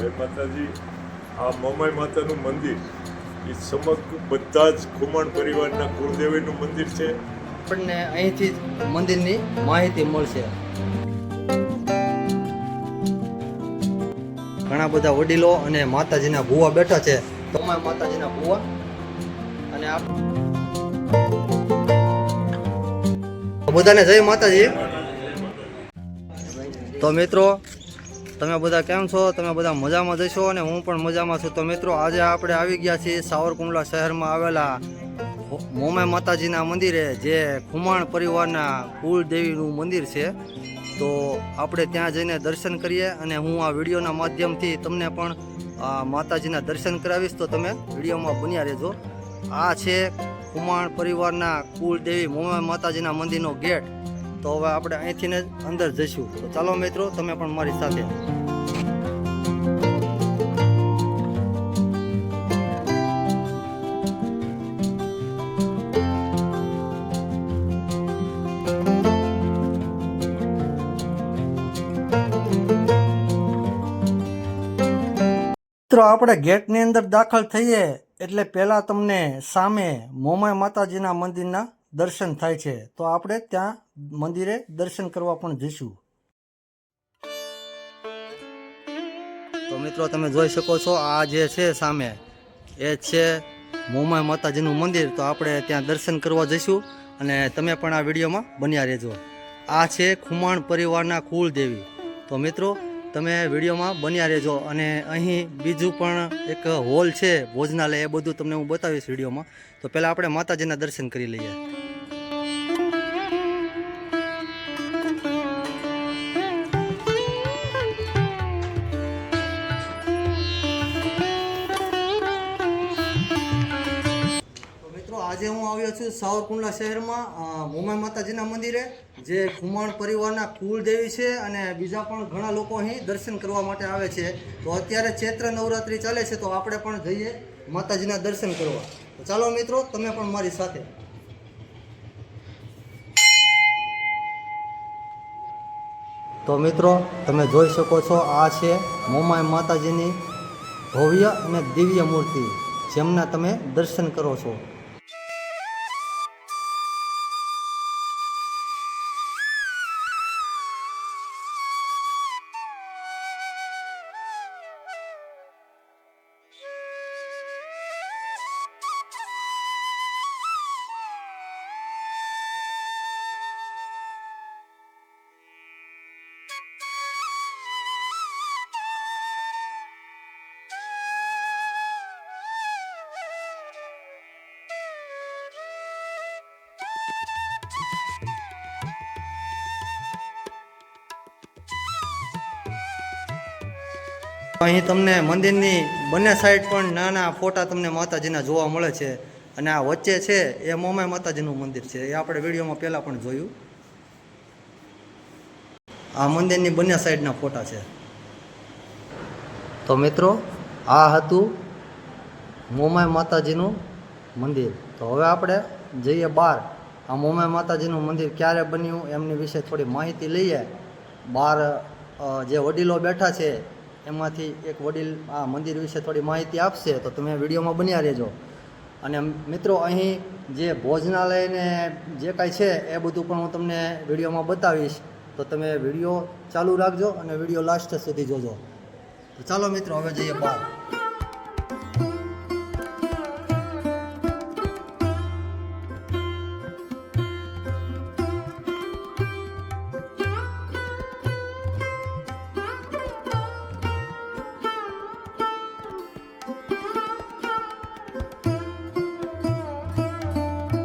જય માતાજી આ મમાઈ માતાનું મંદિર એ સમગ્ર બધા જ ખુમાણ પરિવારના કુળદેવીનું મંદિર છે. આપણને અહીંથી મંદિરની માહિતી મળશે. ઘણા બધા વડીલો અને માતાજીના ભુવા બેઠા છે. તમામ માતાજીના ભુવા? અને આપ? બધાને જય માતાજી. તો મિત્રો તમે બધા કેમ છો? તમે બધા મજામાં જશો અને હું પણ મજામાં છું. તો મિત્રો, આજે આપણે આવી ગયા છીએ સાવરકુંડલા શહેરમાં આવેલા મોમે માતાજીના મંદિરે, જે ખુમાણ પરિવારના કુળદેવીનું મંદિર છે. તો આપણે ત્યાં જઈને દર્શન કરીએ અને હું આ વિડીયોના માધ્યમથી તમને પણ માતાજીના દર્શન કરાવીશ. તો તમે વિડીયોમાં બન્યા રહેજો. આ છે ખુમાણ પરિવારના કુળદેવી મોમે માતાજીના મંદિરનો ગેટ. તો હવે આપણે અહીંથી જ અંદર જઈશું. તો ચાલો મિત્રો, તમે પણ મારી સાથે. મિત્રો, આપણે ગેટની અંદર દાખલ થઈએ એટલે પહેલાં તમને સામે મોમાઈ માતાજીના મંદિરના દર્શન થાય છે, તો આપણે ત્યાં મંદિરે દર્શન કરવા પણ જઈશું. તો મિત્રો, તમે જોઈ શકો છો, આ જે છે સામે, એ છે મોમાય માતાજીનું મંદિર. તો આપણે ત્યાં દર્શન કરવા જઈશું અને તમે પણ આ વિડીયોમાં બન્યા રહેજો. આ છે ખુમાણ પરિવારના કુળદેવી તો મિત્રો, તમે વિડીયોમાં બન્યા રહેજો અને અહીં બીજું પણ એક હોલ છે, ભોજનાલય, એ બધું તમને હું બતાવીશ વિડીયોમાં. તો પહેલાં આપણે માતાજીના દર્શન કરી લઈએ. આજે છું સાવરકુંડલા શહેરમાં અ, મોમાઈ માતાજીના મંદિરે જે ખુમાણ પરિવારના કુળદેવી છે અને બીજા પણ ઘણા લોકો અહીં દર્શન કરવા માટે આવે છે. તો અત્યારે ચૈત્ર નવરાત્રિ ચાલે છે તો આપણે પણ જઈએ માતાજીના દર્શન કરવા. તો ચાલો મિત્રો તમે પણ મારી સાથે. તો મિત્રો તમે જોઈ શકો છો આ છે મોમાઈ માતાજીની ભવ્ય અને દિવ્ય મૂર્તિ જેમના તમે દર્શન કરો છો. અહીં તમને મંદિરની બંને સાઈડ પણ નાના ફોટા તમને માતાજીના જોવા મળે છે. અને આ વચ્ચે છે, એ મોમાય માતાજીનું મંદિર છે. એ આપણે વિડીયોમાં પહેલાં પણ જોયું. આ મંદિરની બંને સાઈડના ફોટા છે. તો મિત્રો, આ હતું મોમાય માતાજીનું મંદિર. તો હવે આપણે જઈએ બહાર. આ મોમે માતાજીનું મંદિર ક્યારે બન્યું એમની વિશે થોડી માહિતી લઈએ. બહાર જે વડીલો બેઠા છે, એમાંથી એક વડીલ આ મંદિર વિશે થોડી માહિતી આપશે, તો તમે વિડીયોમાં બન્યા રહેજો. અને મિત્રો, અહીં જે ભોજનાલયને જે કાંઈ છે, એ બધું પણ હું તમને વિડીયોમાં બતાવીશ. તો તમે વીડિયો ચાલુ રાખજો અને વીડિયો લાસ્ટ સુધી જોજો. તો ચાલો મિત્રો, હવે જઈએ બહાર.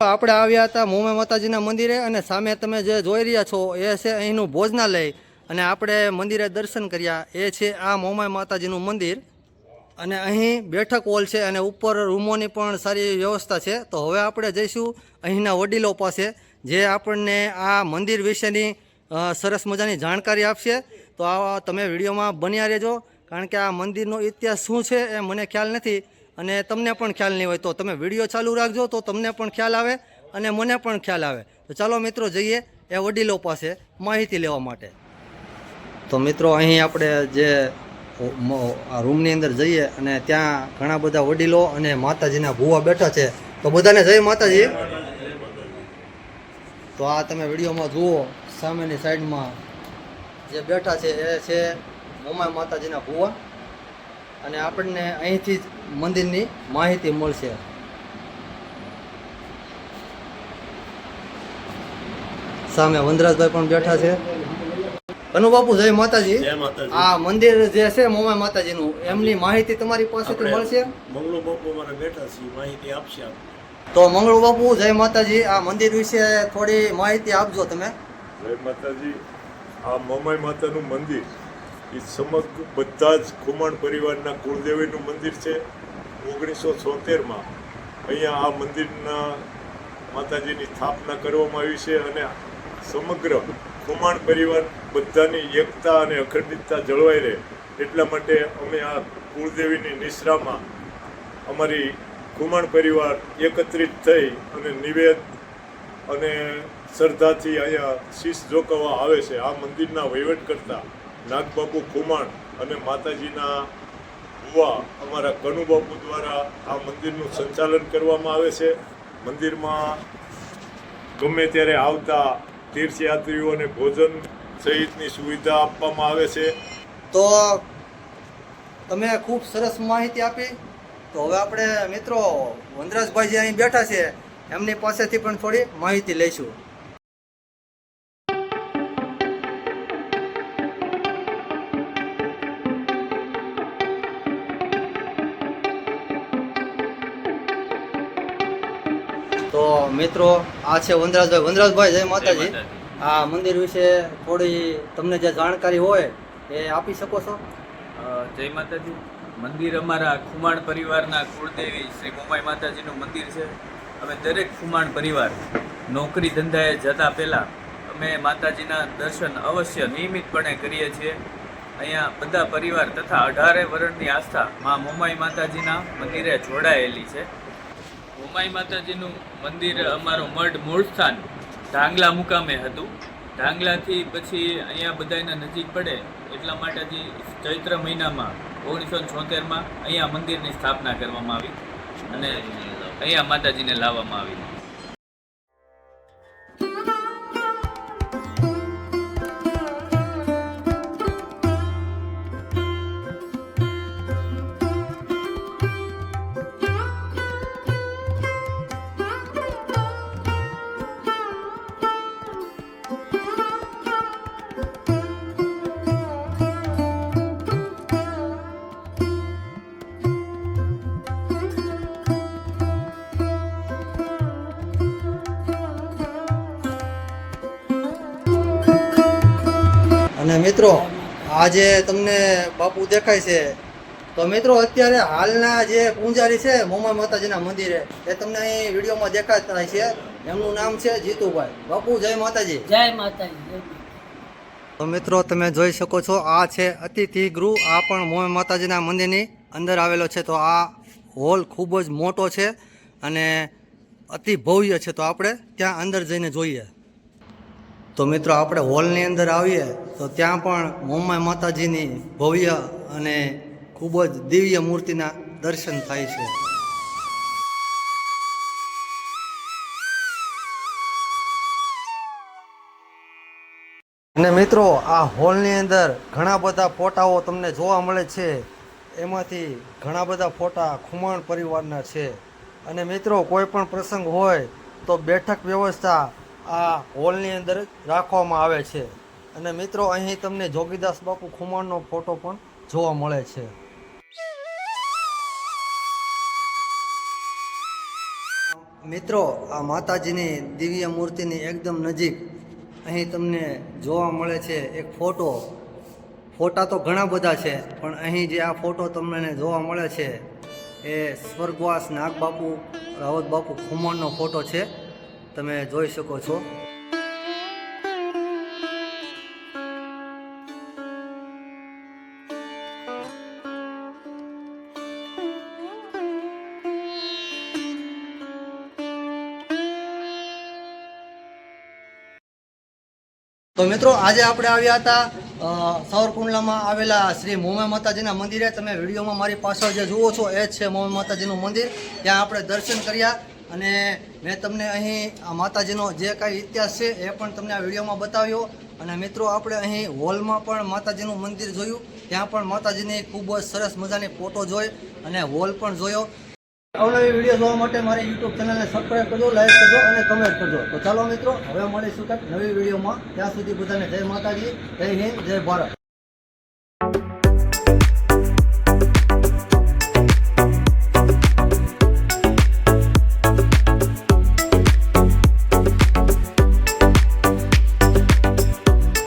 આપણે આવ્યા હતા મોમે માતાજીના મંદિરે અને સામે તમે જે જોઈ રહ્યા છો એ છે અહીંનું ભોજનાલય. અને આપણે મંદિરે દર્શન કર્યા. એ છે આ મોમાઈ માતાજીનું મંદિર. અને અહીં બેઠક હોલ છે અને ઉપર રૂમોની પણ સારી વ્યવસ્થા છે. તો હવે આપણે જઈશું અહીંના વડીલો પાસે, જે આપણને આ મંદિર વિશેની સરસ મજાની જાણકારી આપશે. તો આ તમે વિડીયોમાં બન્યા રહેજો. કારણ કે આ મંદિરનો ઇતિહાસ શું છે એ મને ખ્યાલ નથી. અને તમને પણ ખ્યાલ નહીં હોય તો તમે વીડિયો ચાલુ રાખજો તો તમને પણ ખ્યાલ આવે અને મને પણ ખ્યાલ આવે. તો ચાલો મિત્રો જઈએ એ વડીલો પાસે માહિતી લેવા માટે. તો મિત્રો અહીં આપણે જે આ રૂમની અંદર જઈએ અને ત્યાં ઘણા બધા વડીલો અને માતાજીના ભૂવા બેઠા છે. તો બધાને જય માતાજી. તો આ તમે વિડીયોમાં જુઓ, સામેની સાઈડમાં જે બેઠા છે એ છે મોમાય માતાજીના ભૂવા. અને આપણને અહીંથી જ મંદિરની માહિતી મળશે. સામે વનરાજભાઈ પણ બેઠા છે. અનુબાપુ જય માતાજી. જય માતાજી. આ મંદિર જે છે મોમાઈ માતાજીનું એમની માહિતી તમારી પાસેથી મળશે? મંગળુ બાપુ અમારે બેઠા છે માહિતી આપશે તો મંગળુ બાપુ જય માતાજી. આ મંદિર વિશે થોડી માહિતી આપજો તમે. જય માતાજી. આ મોમાઈ માતાનું મંદિર. એ સમગ્ર બધા જ ખુમાણ પરિવારના કુળદેવીનું મંદિર છે. ઓગણીસો છોતેરમાં અહીંયા આ મંદિરના માતાજીની સ્થાપના કરવામાં આવી છે અને સમગ્ર ખુમાણ પરિવાર બધાની એકતા અને અખંડિતતા જળવાઈ રહે એટલા માટે અમે આ કુળદેવીની નિશ્રામાં અમારી ખુમાણ પરિવાર એકત્રિત થઈ અને નિવેદ અને શ્રદ્ધાથી અહીંયા શીશ ઝોકવવા આવે છે. આ મંદિરના વહીવટ કરતા નાગબાપુ ખુમાણ અને માતાજીના ભુવા અમારા કનુબાપુ દ્વારા આ મંદિરનું સંચાલન કરવામાં આવે છે. મંદિરમાં ગમે ત્યારે આવતા તીર્થયાત્રીઓને ભોજન સહિતની સુવિધા આપવામાં આવે છે. તો તમે ખૂબ સરસ માહિતી આપી. તો હવે આપણે મિત્રો વનરાજભાઈ જે અહીં બેઠા છે. એમની પાસેથી પણ થોડી માહિતી લઈશું. મિત્રો આ છે વનરાજભાઈ. વનરાજભાઈ જય માતાજી. આ મંદિર વિશે થોડી તમને જે જાણકારી હોય એ આપી શકો છો? જય માતાજી. મંદિર અમારા ખુમાણ પરિવારના કુળદેવી શ્રી મોમાઈ માતાજીનું મંદિર છે. અમે દરેક ખુમાણ પરિવાર નોકરી ધંધાએ જતા પહેલાં અમે માતાજીના દર્શન અવશ્ય નિયમિતપણે કરીએ છીએ. અહીંયા બધા પરિવાર તથા અઢારે વર્ણની આસ્થા મા મોમાઈ માતાજીના મંદિરે જોડાયેલી છે. મોમાઈ માતાજીનું મંદિર અમારું મઢ મૂળ સ્થાન, ઢાંગલા મુકામે હતું. ઢાંગલાથી પછી અહીંયા બધાના નજીક પડે એટલા માટે જે ચૈત્ર મહિનામાં, ઓગણીસો છોતેરમાં અહીંયા મંદિરની સ્થાપના કરવામાં આવી અને અહીંયા માતાજીને લાવવામાં આવી. અને મિત્રો આજે તમને બાપુ દેખાય છે. તો મિત્રો અત્યારે હાલના જે પૂંજારી છે મોમાઈ માતાજીના મંદિરે એ તમને અહીં વિડીયોમાં દેખાતા છે. એમનું નામ છે જીતુભાઈ. બાપુ જય માતાજી. જય માતાજી. તો મિત્રો તમે જોઈ શકો છો આ છે અતિથિ ગૃહ. આ પણ મોમાઈ માતાજીના મંદિરની અંદર આવેલો છે. તો આ હોલ ખૂબ જ મોટો છે અને અતિ ભવ્ય છે. તો આપણે ત્યાં અંદર જઈને જોઈએ. તો મિત્રો આપણે હોલની અંદર આવીએ તો ત્યાં પણ મોમાઈ માતાજીની ભવ્ય અને ખૂબ જ દિવ્ય મૂર્તિના દર્શન થાય છે. અને મિત્રો, આ હોલની અંદર ઘણા બધા ફોટાઓ તમને જોવા મળે છે. એમાંથી ઘણા બધા ફોટા ખુમાણ પરિવારના છે. અને મિત્રો, કોઈ પણ પ્રસંગ હોય તો બેઠક વ્યવસ્થા આ હોલની અંદર રાખવામાં આવે છે. અને મિત્રો, અહીં તમને જોગીદાસ બાપુ ખુમાણનો ફોટો પણ જોવા મળે છે. મિત્રો, આ માતાજીની દિવ્ય મૂર્તિની એકદમ નજીક અહીં તમને જોવા મળે છે એક ફોટો. ફોટા તો ઘણા બધા છે, પણ અહીં જે આ ફોટો તમને જોવા મળે છે એ સ્વર્ગવાસ નાગબાપુ રાવત બાપુ ખુમાણનો ફોટો છે. તમે જોઈ શકો છો. તો મિત્રો, આજે આપણે આવ્યા હતા સાવરકુંડલામાં આવેલા શ્રી મોમા માતાજીના મંદિરે. તમે વિડીયોમાં મારી પાછળ જે જુઓ છો, એ જ છે મોમા માતાજીનું મંદિર. ત્યાં આપણે દર્શન કર્યા. અને મેં તમને અહીં આ માતાજીનો જે કાંઈ ઇતિહાસ છે એ પણ તમને આ વિડીયોમાં બતાવ્યો. અને મિત્રો, આપણે અહીં હોલમાં પણ માતાજીનું મંદિર જોયું. ત્યાં પણ માતાજીની ખૂબ જ સરસ મજાની ફોટો જોઈ અને હોલ પણ જોયો. અવનવી વીડિયો જોવા માટે મારી યુટ્યુબ ચેનલને સબસ્ક્રાઈબ કરજો લાઈક કરજો અને કમેન્ટ કરજો. તો ચાલો મિત્રો, હવે મળીશું કંઈક નવી વિડીયોમાં. ત્યાં સુધી બધાને જય માતાજી, જય હિન્દ, જય ભારત.